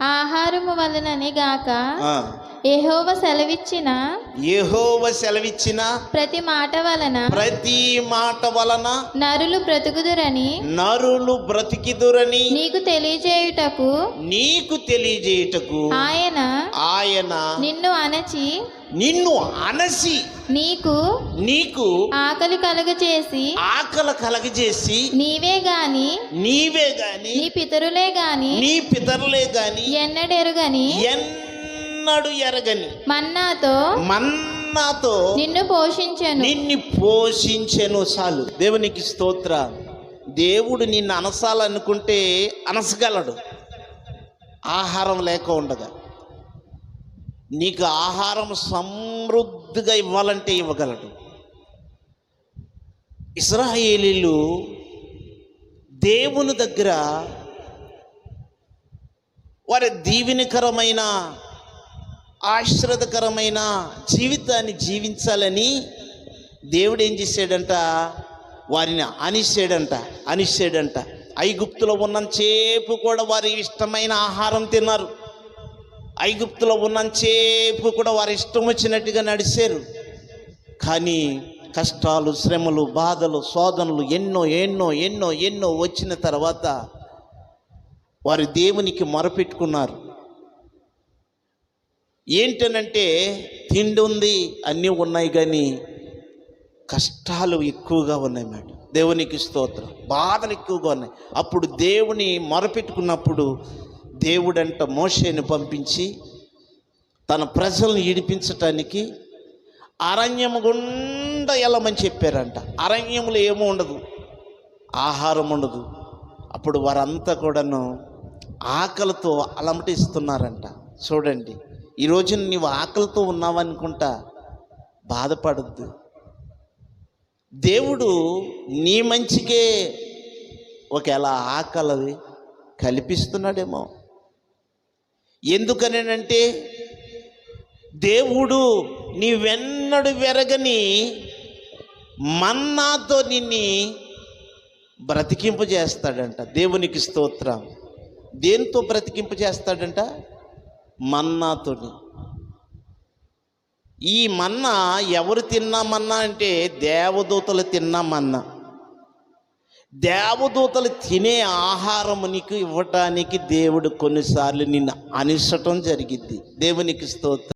ఆహారము వలననే గాక యెహోవా సెలవిచ్చిన యెహోవ సెలవిచ్చిన ప్రతి మాట వలన ప్రతి మాట వలన నరులు బ్రతుకుదురని నరులు బ్రతికిదురని నీకు తెలియజేయుటకు నీకు తెలియజేయుటకు ఆయన ఆయన నిన్ను అణచి నిన్ను అనసి నీకు నీకు ఆకలి కలుగచేసి ఆకలి కలగజేసి నీవే గాని నీవే గాని నీ పితరులే గాని నీ పితరులే గాని ఎన్నడెరుగని ఎన్నడు ఎరగని. మన్నాతో మన్నాతో నిన్ను పోషించెను. నిన్ను పోషించెను చాలు. దేవునికి స్తోత్ర. దేవుడు నిన్ను అనసాలనుకుంటే అనసగలడు. ఆహారం లేక ఉండగా నీకు ఆహారం సమృద్ధిగా ఇవ్వాలంటే ఇవ్వగలడు. ఇస్రాయేలీలు దేవుని దగ్గర వారి దీవెనకరమైన ఆశ్రదకరమైన జీవితాన్ని జీవించాలని దేవుడు ఏం చేసాడంట వారిని అనిసాడంట అనిసాడంట ఐగుప్తులో ఉన్నంతసేపు కూడా వారి ఇష్టమైన ఆహారం తిన్నారు. ఐగుప్తులో ఉన్నంతసేపు కూడా వారి ఇష్టం వచ్చినట్టుగా నడిచారు. కానీ కష్టాలు శ్రమలు బాధలు శోధనలు ఎన్నో ఎన్నో ఎన్నో ఎన్నో వచ్చిన తర్వాత వారి దేవునికి మొరపెట్టుకున్నారు. ఏంటనంటే తిండి ఉంది అన్నీ ఉన్నాయి కానీ కష్టాలు ఎక్కువగా ఉన్నాయి మేడం. దేవునికి స్తోత్రం. బాధలు ఎక్కువగా ఉన్నాయి. అప్పుడు దేవుని మొరపెట్టుకున్నప్పుడు దేవుడంట మోషేని పంపించి తన ప్రజలను ఈడిపించటానికి అరణ్యము గుండా వెళ్ళమని చెప్పారంట. అరణ్యములు ఏమీ ఉండదు ఆహారం ఉండదు. అప్పుడు వారంతా కూడాను ఆకలితో అలమటిస్తున్నారంట. చూడండి. ఈరోజు నీవు ఆకలితో ఉన్నావనుకుంటా బాధపడద్దు. దేవుడు నీ మంచికే ఒకవేళ ఆకలి కల్పిస్తున్నాడేమో. ఎందుకనేనంటే దేవుడు నీవెన్నడు వెరగని మన్నాతో నిన్ని బ్రతికింపు చేస్తాడంట దేవునికి స్తోత్రం. దేంతో బ్రతికింపు చేస్తాడంట మన్నాతోని. ఈ మన్నా ఎవరు తిన్నా మన్నా అంటే దేవదూతలు తిన్నా మన్నా. దేవదూతలు తినే ఆహారం నీకు ఇవ్వటానికి దేవుడు కొన్నిసార్లు నిన్ను అనిసటం జరిగింది దేవునికి స్తోత్రం.